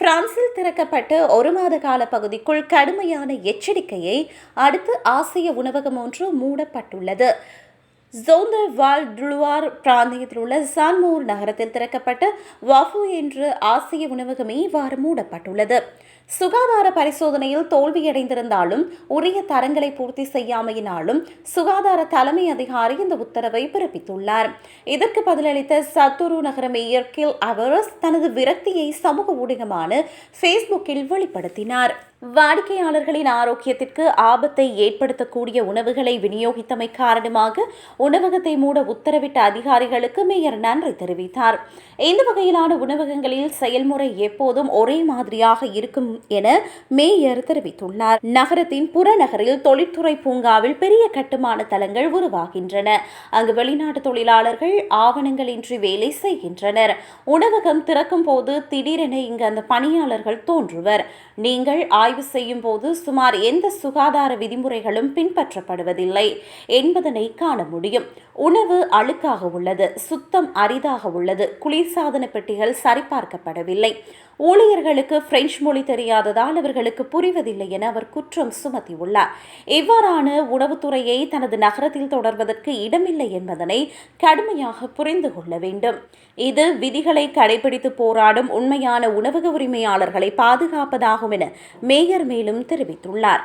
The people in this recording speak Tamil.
பிரான்சில் திறக்கப்பட்ட ஒரு மாத கால பகுதிக்குள் கடுமையான எச்சரிக்கையை அடுத்து ஆசிய உணவகம் ஒன்று மூடப்பட்டுள்ளது. ஜோந்தர் வால் டுலுவார் பிராந்தியத்தில் உள்ள சான்மோர் நகரத்தில் திறக்கப்பட்ட வஃபு என்ற ஆசிய உணவகமே இவ்வாறு மூடப்பட்டுள்ளது. சுகாதார பரிசோதனையில் தோல்வியடைந்திருந்தாலும் உரிய தரங்களை பூர்த்தி செய்யாமையினாலும் சுகாதார தலைமை அதிகாரி இந்த உத்தரவை பிறப்பித்துள்ளார். இதற்கு பதிலளித்த சத்துரு நகர மேயர் கில் அவரஸ் தனது விரக்தியை சமூக ஊடகமான ஃபேஸ்புக்கில் வெளிப்படுத்தினார். வாடிக்கையாளர்களின் ஆரோக்கியத்திற்கு ஆபத்தை ஏற்படுத்தக்கூடிய உணவுகளை விநியோகித்தமை காரணமாக உணவகத்தை மூட உத்தரவிட்ட அதிகாரிகளுக்கு மேயர் நன்றி தெரிவித்தார். இந்த வகையிலான உணவகங்களில் செயல்முறை எப்போதும் ஒரே மாதிரியாக இருக்கும் என மேயர் தெரிவித்துள்ளார். நகரத்தின் புறநகரில் தொழிற்துறை பூங்காவில் பெரிய கட்டுமான தளங்கள் உருவாகின்றன. அங்கு வெளிநாட்டு தொழிலாளர்கள் ஆவணங்களின்றி வேலை செய்கின்றனர். உணவகம் திறக்கும் போது திடீரென இங்கு அந்த பணியாளர்கள் தோன்றுவர். நீங்கள் ஆய்வு செய்யும் போது சுமார் எந்த சுகாதார விதிமுறைகளும் பின்பற்றப்படுவதில்லை என்பதனை காண முடியும். உணவு அழுக்காக உள்ளது சுத்தம் அரிதாக உள்ளது குளிர்சாதன பெட்டிகள் சரிபார்க்கப்படவில்லை. ஊழியர்களுக்கு பிரெஞ்சு மொழி தெரியாததால் அவர்களுக்கு புரிவதில்லை என அவர் குற்றம் சுமத்தியுள்ளார். இவ்வாறான உணவுத்துறையை தனது நகரத்தில் தொடர்வதற்கு இடமில்லை என்பதனை கடுமையாக புரிந்து கொள்ள வேண்டும். இது விதிகளை கடைபிடித்து போராடும் உண்மையான உணவக உரிமையாளர்களை பாதுகாப்பதாகும் என மேயர் மேலும் தெரிவித்துள்ளார்.